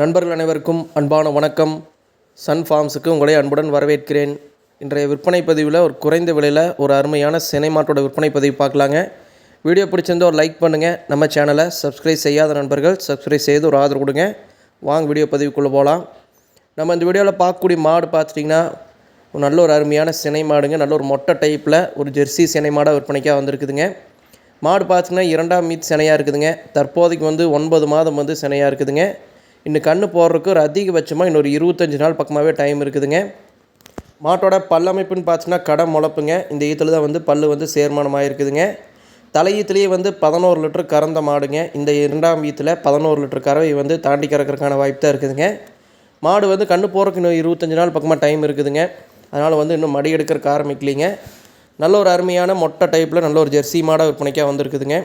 நண்பர்கள் அனைவருக்கும் அன்பான வணக்கம். சன் ஃபார்ம்ஸுக்கு உங்களை அன்புடன் வரவேற்கிறேன். இன்றைய விற்பனை பதிவில் ஒரு குறைந்த விலையில் ஒரு அருமையான சினை மாட்டோட விற்பனை பதிவு பார்க்கலாங்க. வீடியோ பிடிச்சிருந்தா ஒரு லைக் பண்ணுங்கள் நம்ம சேனலை சப்ஸ்கிரைப் செய்யாத நண்பர்கள் சப்ஸ்கிரைப் செய்து ஒரு ஆதரவு கொடுங்க. வாங்க வீடியோ பதிவுக்குள்ளே போகலாம் நம்ம இந்த வீடியோவில் பார்க்கக்கூடிய மாடு பார்த்துட்டிங்கன்னா ஒரு நல்ல ஒரு அருமையான சினை மாடுங்க. நல்ல ஒரு மொட்டை டைப்பில் ஒரு ஜெர்சி சினை மாடாக விற்பனைக்காக வந்திருக்குதுங்க. மாடு பார்த்திங்கன்னா இரண்டாம் மீட் சினையாக இருக்குதுங்க. தற்போதைக்கு வந்து ஒன்பது மாதம் வந்து சினையாக இருக்குதுங்க. இன்னும் கன்று போடுறதுக்கு ஒரு அதிகபட்சமாக இன்னொரு இருபத்தஞ்சி நாள் பக்கமாகவே டைம் இருக்குதுங்க. மாட்டோட பல்லமைப்புன்னு பார்த்தீங்கன்னா கடை முளப்புங்க. இந்த ஈத்தில் தான் வந்து பல் வந்து சேர்மானமாக இருக்குதுங்க. தலையீத்துலேயே வந்து பதினோரு லிட்டர் கறந்த மாடுங்க. இந்த இரண்டாம் ஈத்தில் பதினோரு லிட்டர் கறவை வந்து தாண்டி கறக்கிறதுக்கான வாய்ப்பு தான் இருக்குதுங்க. மாடு வந்து கண்ணு போகிறதுக்கு இன்னும் இருபத்தஞ்சி நாள் பக்கமாக டைம் இருக்குதுங்க. அதனால் வந்து இன்னும் மடி எடுக்கிறதுக்கு ஆரம்பிக்கலிங்க. நல்ல ஒரு அருமையான மொட்டை டைப்பில் நல்ல ஒரு ஜெர்சி மாடாக விற்பனைக்காக வந்திருக்குதுங்க.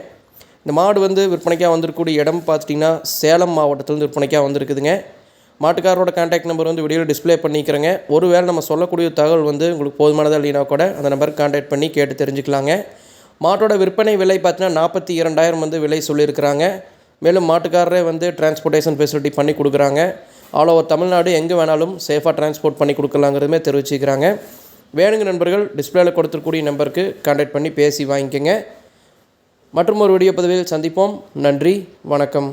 இந்த மாடு வந்து விற்பனைக்காக வந்திருக்கக்கூடிய இடம் பார்த்துட்டிங்கன்னா சேலம் மாவட்டத்துலேருந்து விற்பனைக்காக வந்திருக்குதுங்க. மாட்டுக்காரோட கான்டாக்ட் நம்பர் வந்து வீடியோவில் டிஸ்ப்ளே பண்ணிக்கிறேங்க. ஒருவேளை நம்ம சொல்லக்கூடிய தகவல் வந்து உங்களுக்கு போதுமானதாக இல்லைனா கூட அந்த நம்பருக்கு கான்டாக்ட் பண்ணி கேட்டு தெரிஞ்சுக்கலாங்க. மாட்டோட விற்பனை விலை பார்த்தீங்கன்னா நாற்பத்தி இரண்டாயிரம் வந்து விலை சொல்லியிருக்கிறாங்க. மேலும் மாட்டுக்காரரே வந்து டிரான்ஸ்போர்ட்டேஷன் ஃபெசிலிட்டி பண்ணி கொடுக்குறாங்க. ஆல் ஓவர் தமிழ்நாடு எங்கே வேணாலும் சேஃபாக டிரான்ஸ்போர்ட் பண்ணி கொடுக்கலாங்கிறதுமே தெரிவிச்சுக்கிறாங்க. வேணுங்க நண்பர்கள் டிஸ்பிளேயில் கொடுத்துருக்கூடிய நம்பருக்கு கான்டாக்ட் பண்ணி பேசி வாங்கிக்கோங்க. மற்றும் ஒரு வீடியோ பதிவில் சந்திப்போம். நன்றி வணக்கம்.